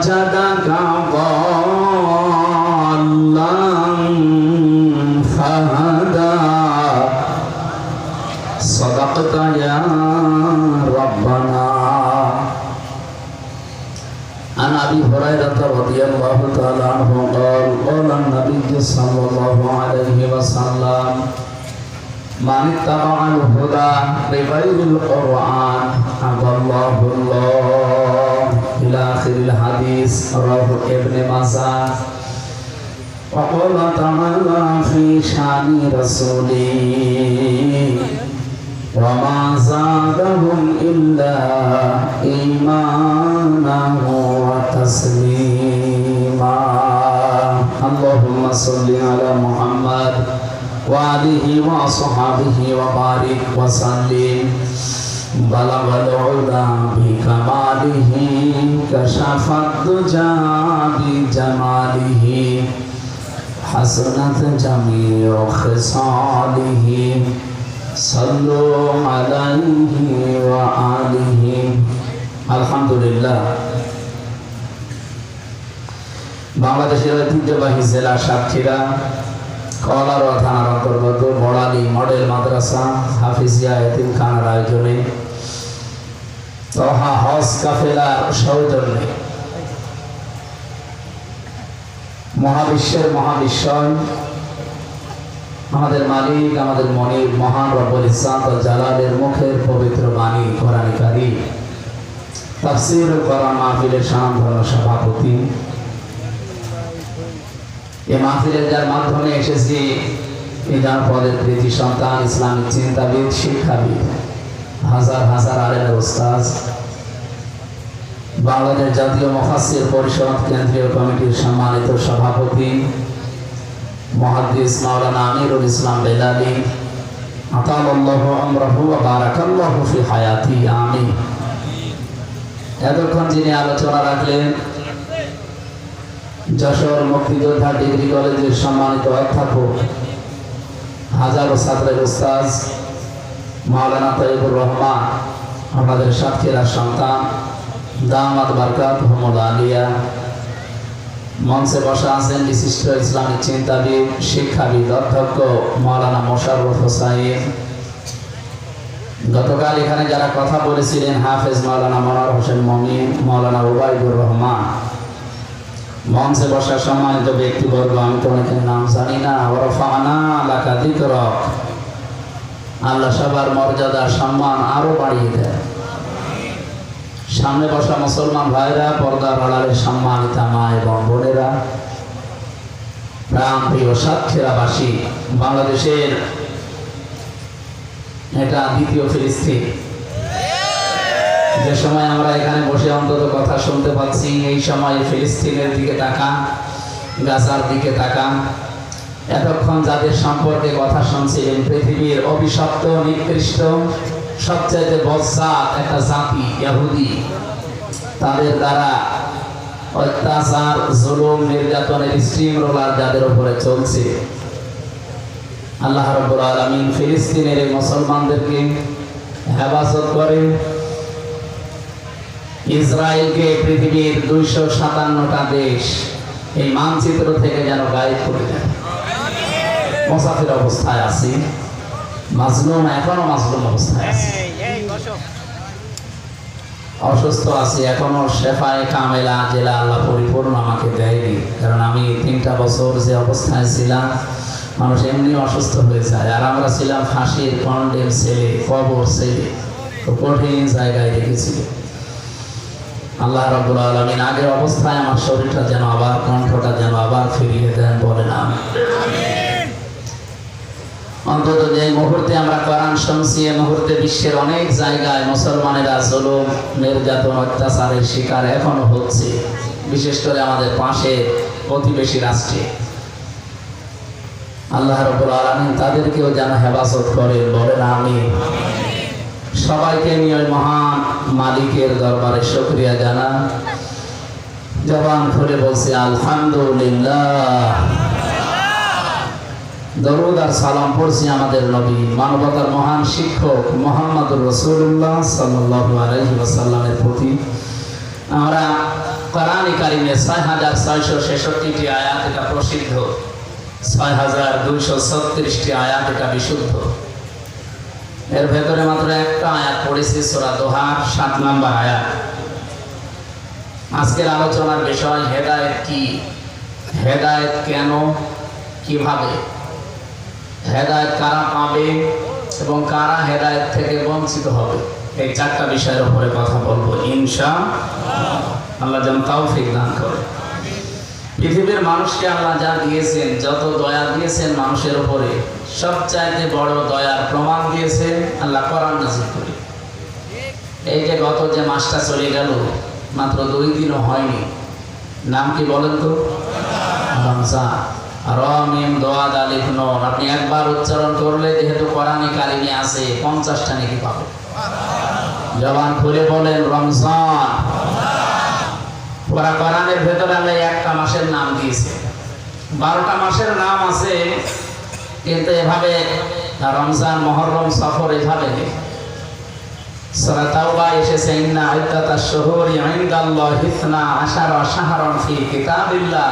وجدك ضالا فهدى صدقت يا ربنا عن ابي هريره رضي الله تعالى عنه قال قال النبي صلى الله عليه وسلم من اتبع الهدى بغير القران اضله الله الى آخر الحديث رواه ابن ماجه وقال تعالى في شأن رسوله وما زادهم إلا إيمانا وتسليما. اللهم صل على محمد وآله وصحبه وبارك وسلم. بلغ العلا بكماله كشف الدجى بجماله حسنت جميع خصاله صلوا عليه وآله الحمد لله বাংলাদেশের ঐতিহ্যবাহী জেলা সাতক্ষীরা কলারোয়া থানার অন্তর্গত বড়ালি মডেল মাদ্রাসা হাফিজিয়া এতিমখানার আয়োজনে তহা হজ কাফেলার মহাবিশ্বের মহাবিশ্বয়, আমাদের মালিক, আমাদের মনির মহান রব্বুল ইসলাম জালালের মুখের পবিত্র বাণী, কোরআনী কারীম, তাফসীর কোরআন মাহফিলের সানাধন্য সভাপতি। এই মাহফিলের যার মাধ্যমে এসেছি নিজাম পদের কৃতি সন্তান, ইসলামিক চিন্তাবিদ, শিক্ষাবিদ। হাজার হাজার আলেমের ওস্তাজ বাংলাদেশ জাতীয় মহাসির পরিষদ কেন্দ্রীয় কমিটির সম্মানিত সভাপতি মহাদিস মাওলানা আমিরুল ইসলাম বেলালি আমরাহু বারাকাল্লাহু ফি হায়াতি, আমিন। এতক্ষণ যিনি আলোচনা রাখলেন, যশোর মুক্তিযোদ্ধা ডিগ্রি কলেজের সম্মানিত অধ্যাপক, হাজারো ছাত্রের উস্তাজ মাওলানা তৈবুর রহমান, আমাদের সাতক্ষীরার সন্তান, দামাত বারকাত মোহাম্মদ আলিয়া, মঞ্চে বসা আছেন বিশিষ্ট ইসলামিক চিন্তাবিদ, শিক্ষাবিদ, অধ্যক্ষ মৌলানা মোশাররফ হোসাইন। গতকাল এখানে যারা কথা বলেছিলেন, হাফেজ মৌলানা মনোয়ার হোসেন মমিন মৌলানা ওবায়দুর রহমান। মঞ্চে বসা সম্মানিত ব্যক্তিবর্গ, আমি তো অনেকের নাম জানি না, ওরফানা আলাকা দিকরক। আল্লাহ সবার মর্যাদা, সম্মান আরও বাড়িয়ে দেয়। সামনে বসা মুসলমান ভাইরা, পর্দার আড়ালে সম্মানিতা মা এবং বোনেরা, প্রাণ প্রিয় সাতক্ষীরাবাসী বাংলাদেশের এটা দ্বিতীয় ফিলিস্তিন। যে সময় আমরা এখানে বসে অন্তত কথা শুনতে পাচ্ছি, এই সময় ফিলিস্তিনের দিকে তাকান, গাজার দিকে তাকান। এতক্ষণ যাদের সম্পর্কে কথা শুনছিলেন, পৃথিবীর অভিশপ্ত, নিকৃষ্ট, সবচাইতে বজ্জাত একটা জাতি ইহুদি তাদের দ্বারা অত্যাচার, জুলুম, নির্যাতনের স্ট্রিম রোলার যাদের উপরে চলছে। আল্লাহ রব্বুল আলামিন ফিলিস্তিনের এই মুসলমানদেরকে হেফাজত করে ইসরায়েলকে পৃথিবীর দুইশো সাতান্নটা দেশ এই মানচিত্র থেকে যেন গায়েব করে দেয়। মুসাফির অবস্থায় আছি। মাজলুম এখনও মাজলুম অবস্থায় আছে। অসুস্থ আছি এখনও শেফায় কামেলা জেলা আল্লাহ পরিপূর্ণ আমাকে দেয়নি। কারণ আমি তিনটা বছর যে অবস্থায় ছিলাম মানুষ এমনি অসুস্থ হয়ে যায়। আর আমরা ছিলাম ফাঁসির কন্ডেম ছেলে কবর ছেলে তো কঠিন জায়গায় রেখেছিল আল্লাহ রব্বুল আলমিন আগের অবস্থায় আমার শরীরটা যেন আবার কণ্ঠটা যেন আবার ফিরিয়ে দেন বলেন আমি অন্তত যে মুহূর্তে আমরা কোরআন শুনছি এই মুহূর্তে বিশ্বের অনেক জায়গায় মুসলমানেরা জুলুম, নির্যাতন, অত্যাচারের শিকার এখনও হচ্ছে, বিশেষ করে আমাদের পাশে প্রতিবেশী রাষ্ট্রে। আল্লাহ রব্বুল আলামিন তাদেরকেও যেন হেফাজত করে বলেন আমি সবাইকে নিয়ে ওই মহান মালিকের দরবারে শুকরিয়া জানান জবান খুলে বলছে, আলহামদুলিল্লাহ। দরুদ আর সালাম পড়ছি আমাদের নবী, মানবতার মহান শিক্ষক মোহাম্মদুর রসুল্লাহ সাল্লাল্লাহু আলাইহি ওয়াসাল্লামের প্রতি। আমরা কোরআনে কারিমে ছয় হাজার ছয়শো ছেষট্টিটি আয়াত এটা প্রসিদ্ধ ছয় হাজার দুইশো ছত্রিশটি আয়াত এটা বিশুদ্ধ। এর ভেতরে মাত্র একটা আয়াত পড়েছি, সোরা দোহার, সাত নাম্বার আয়াত। আজকের আলোচনার বিষয় হেদায়েত কি? হেদায়েত কেন? কীভাবে? হেদায়েত কারা পাবে এবং কারা হেদায়েত থেকে বঞ্চিত হবে? এই চারটা বিষয়ের উপরে কথা বলব, ইনশা আল্লাহ। যেন তৌফিক দান করে। পৃথিবীর মানুষকে আল্লাহ যা দিয়েছেন, যত দয়া দিয়েছেন মানুষের উপরে, সবচাইতে বড় দয়ার প্রমাণ দিয়েছেন আল্লাহ কোরআন নাজিল করে। এই যে গত যে মাসটা চলে গেল, মাত্র দুই দিনও হয়নি, নাম কি বলেন তো? রমজান। রমিম দোয়াদ আলিফ নুন আপনি একবার উচ্চারণ করলে যেহেতু কোরআনে কারিমে আছে, পঞ্চাশটা নাকি পাবে। জবান খুলে বলেন, রমজান। ওরা কোরআনের ভেতরে আল্লাহ একটা মাসের নাম দিয়েছে। বারোটা মাসের নাম আছে, কিন্তু এভাবে রমজান, মহরম, সফর এভাবে নেই। সূরা এসেছে, ইন্না ইদ্দাতাশ শুহুরি ইনদাল্লাহি ইসনা আশারা শাহরান ফি কিতাবিল্লাহ।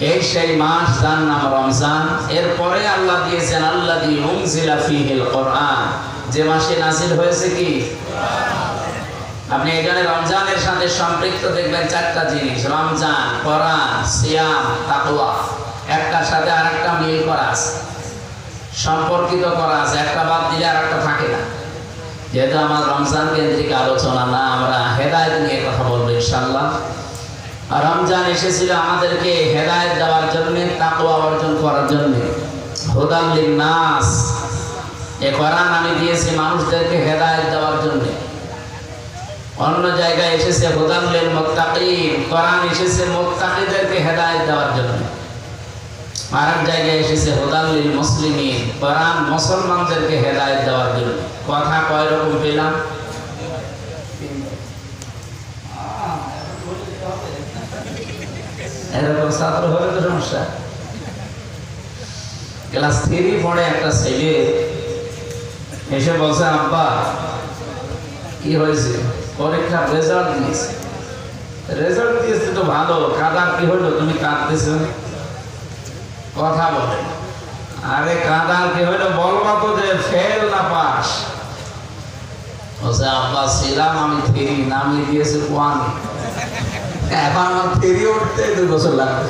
এই সেই মাস, যার নাম রমজান। এরপরে আল্লাহ দিয়েছেন, আল্লাযী উনজিলা ফীহিল কুরআন। যে মাসে নাজিল হয়েছে কি? আপনি এখানে রমজানের সাথে সম্পৃক্ত দেখবেন চারটা জিনিস। রমজান, কোরআন, সিয়াম, তাকওয়া। একটার সাথে আরেকটা মিল করা আছে। সম্পর্কিত করা আছে। একটা বাদ দিলে আর একটা থাকে না। যেহেতু আমার রমজান কেন্দ্রিক আলোচনা, না আমরা হেদায়ত নিয়ে কথা বলব ইনশাল্লাহ আর রমজান এসেছিল আমাদেরকে হেদায়ত দেওয়ার জন্য, তাকওয়া অর্জন করার জন্য। হুদাল্লিন নাস এ কোরআন আমি দিয়েছি মানুষদেরকে হেদায়ত দেওয়ার জন্য। অন্য জায়গায় এসেছে হুদাল্লিল মুত্তাকিন কোরআন এসেছে মুত্তাকিদেরকে হেদায়েত দেওয়ার জন্য। আরেক জায়গায় এসেছে হুদাল্লিল মুসলিমিন কোরআন মুসলমানদেরকে হেদায়েত দেওয়ার জন্য। কথা কয় রকম পেলাম? এরকম ছাত্র হবে তো সমস্যা? ক্লাস থ্রি পড়ে একটা ছেলে এসে বলছে, আব্বা, কি হয়েছে? পরীক্ষার রেজাল্ট দিয়েছে রেজাল্ট দিয়েছে তো ভালো কাদার কি হলো? তুমি কাঁদতেছো? কথা বলে। আরে কাদার কি হলো? বলবা তো যে ফেল না পাস আব্বা, ছিলাম আমি ফেরি নামিয়ে দিয়েছে কোয়ানি এখন আমার ফেরি উঠতে দুই বছর লাগবে।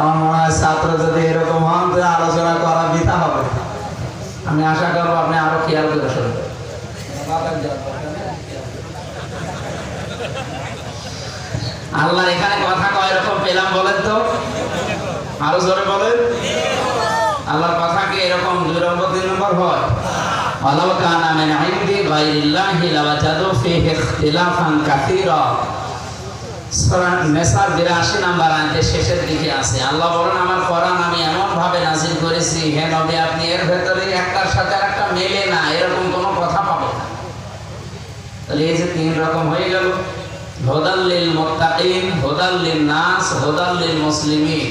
আমার মনে হয় ছাত্র যদি এরকম হন, তো আলোচনা করা বৃথা হবে। আমি আশা করব আপনি আরও খেয়াল করে শুনবেন। আল্লাহ এখানে কথা কয় রকম পেলাম বলেন তো? আরও জোরে বলেন। আল্লাহর কথা কি এরকম দুই নম্বর, তিন নম্বর হয়? ওয়ালাউ কানা মিন ইনদি গায়রিল্লাহি লাওয়াজাদু ফীহি ইখতিলাফান কাসীরা। সূরা নিসার 82 নাম্বার আয়াতের শেষের দিকে আছে। আল্লাহ বলেন, আমার কোরআন আমি এমন ভাবে নাযিল করেছি, হে নবী, আপনি এর ভেতরে একটার সাথে আরেকটা মেলে না, এরকম কোনো কথা পাবেন না। তাহলে এই যে তিন রকম হয়ে গেল। হুদাল্লিল মুত্তাকিন হুদাল্লিন নাস হুদাল্লিল মুসলিমিন।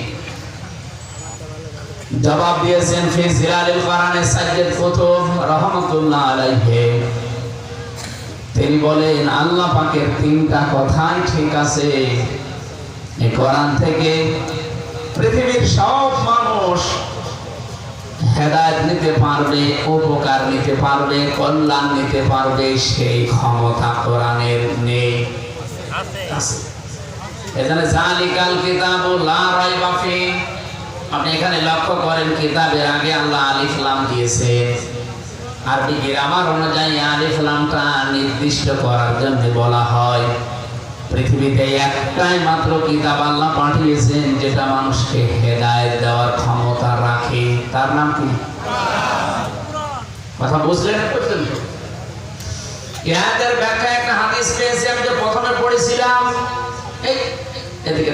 জবাব দিয়েছেন ফি জিলালিল কোরআনে সাজ্জাদ কুতুব রাহমাতুল্লাহ আলাইহি। তিনি বলেন আল্লাহ পাকের তিনটা কথাই ঠিক আছে। এই কোরআন থেকে পৃথিবীর সব মানুষ হেদায়ত নিতে পারবে উপকার নিতে পারবে কল্যাণ নিতে পারবে সেই ক্ষমতা কোরআনের নেই। এখানে জালিকাল কিতাবু লা রাইবা ফি। আপনি এখানে লক্ষ্য করেন কিতাবের আগে আল্লাহ আলিফ লাম দিয়েছে। আরবি গ্রামার অনুযায়ী আলিফ লামটা নির্দিষ্ট করার জন্য বলা হয়। পৃথিবীতে একটাই মাত্র কিতাব আল্লাহ পাঠিয়েছেন, যেটা মানুষকে হেদায়েত দেওয়ার ক্ষমতা রাখে। তার নাম কি? কথা বুঝলেন? ব্যাখ্যা একটা হাদিস পেয়েছি, আমি যে প্রথমে পড়েছিলাম। এদিকে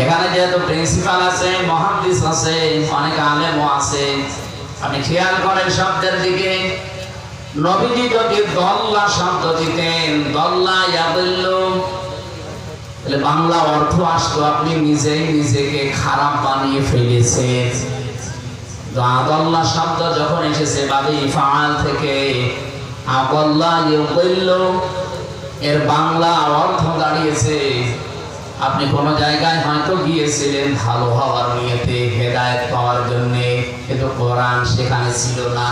এখানে যেহেতু প্রিন্সিপাল আছে, মহাদিস আছে, অনেক আলেমও আছে, আপনি খেয়াল করেন শব্দের দিকে। নবীজি যদি দল্লা শব্দ দিতেন, দল্লা ইয়াদুল্লু, তাহলে বাংলা অর্থ আসতো, আপনি নিজেই নিজেকে খারাপ বানিয়ে ফেলেছেন। তো আদল্লা শব্দ যখন এসেছে বাবি ফাল থেকে আবল্লা ইউদিল্লু এর বাংলা অর্থ দাঁড়িয়েছে। আপনি কোন জায়গায় হয়তো গিয়েছিলেন ভালো হওয়ার নিয়েতে, হেদায়েত পাওয়ার জন্য, কিন্তু কোরআন সেখানে ছিল না।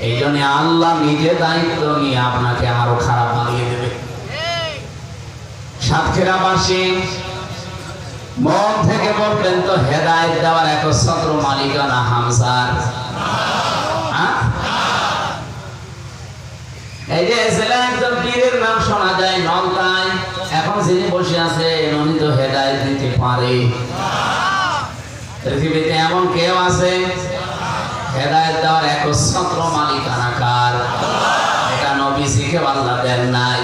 এই জন্য আল্লাহ নিজে দায়িত্ব নিয়ে আপনাকে আরও খারাপ বানিয়ে দেবে। সাতক্ষীরাবাসী মন থেকে বলবেন তো হেদায়েত দেওয়ার একচ্ছত্র মালিকানা হামসার হ্যাঁ? এই যে একজন পীরের নাম শোনা যায় নলতায় এখন যিনি বসে আছে, উনি তো হেদায়েত দিতে পারে। পৃথিবীতে এমন কেউ আছে, হেদায়েত দেওয়ার একচ্ছত্র মালিকানা কার এটা নবীজিকে আল্লাহ দেন নাই।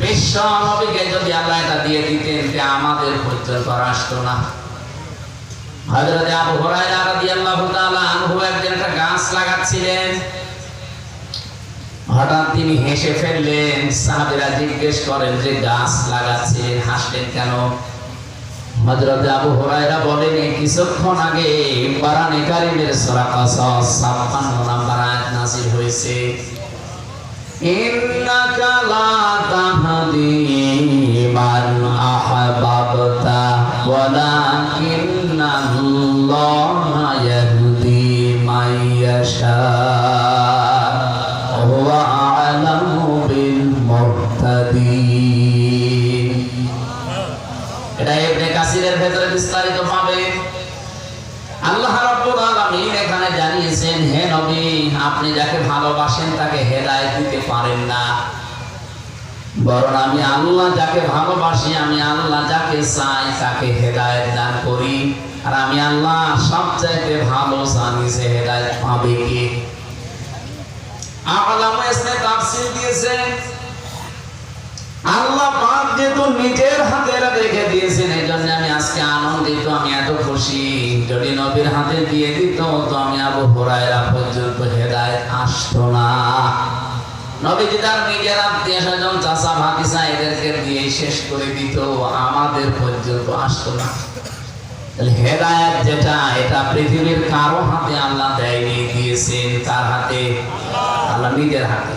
বিশ্ব নবীকে যদি আল্লাহ এটা দিয়ে দিতেন আমাদের পর্যন্ত না। আবু হুরায়রা রাদিয়াল্লাহু তাআলা আনহু একটা গাছ লাগাচ্ছিলেন। হঠাৎ তিনি হেসে ফেললেন। সাহাবীরা জিজ্ঞেস করেন যে, গাছ লাগাচ্ছেন হাসলেন কেন? আবু হুরায়রা বলেন কিছুক্ষণ আগে বারানে কারিমের সূরা কাসাস 56 নাম্বার নাযিল হয়েছে। ইন্নাকা লা মান ওয়ালাকিন্নাল্লাহা আপনি যাকে ভালোবাসেন তাকে হেদায়েত দিতে পারেন না। বরং আমি আল্লাহ যাকে ভালোবাসি, আমি আল্লাহ যাকে চাই তাকে হেদায়েত দান করি। আর আমি আল্লাহ সবচাইতে ভালো জানি যে হেদায়েত পাবে কি? আল্লাহ পাক যেহেতু নিজের হাতে রেখে দিয়েছেন এই জন্য আমি আজকে আনন্দিত, আমি এত খুশি। যদি নবীর হাতে দিয়ে দিত, তো আমি আবু হুরায়রা নবীজি নিজের আত্মীয় স্বজন চাচা ভাতিসা এদেরকে দিয়ে শেষ করে দিত, আমাদের পর্যন্ত আসতো না। হেদায়াত যেটা, এটা পৃথিবীর কারও হাতে আল্লাহ দেয়নি, দিয়েছেন তার হাতে। আল্লাহ নিজের হাতে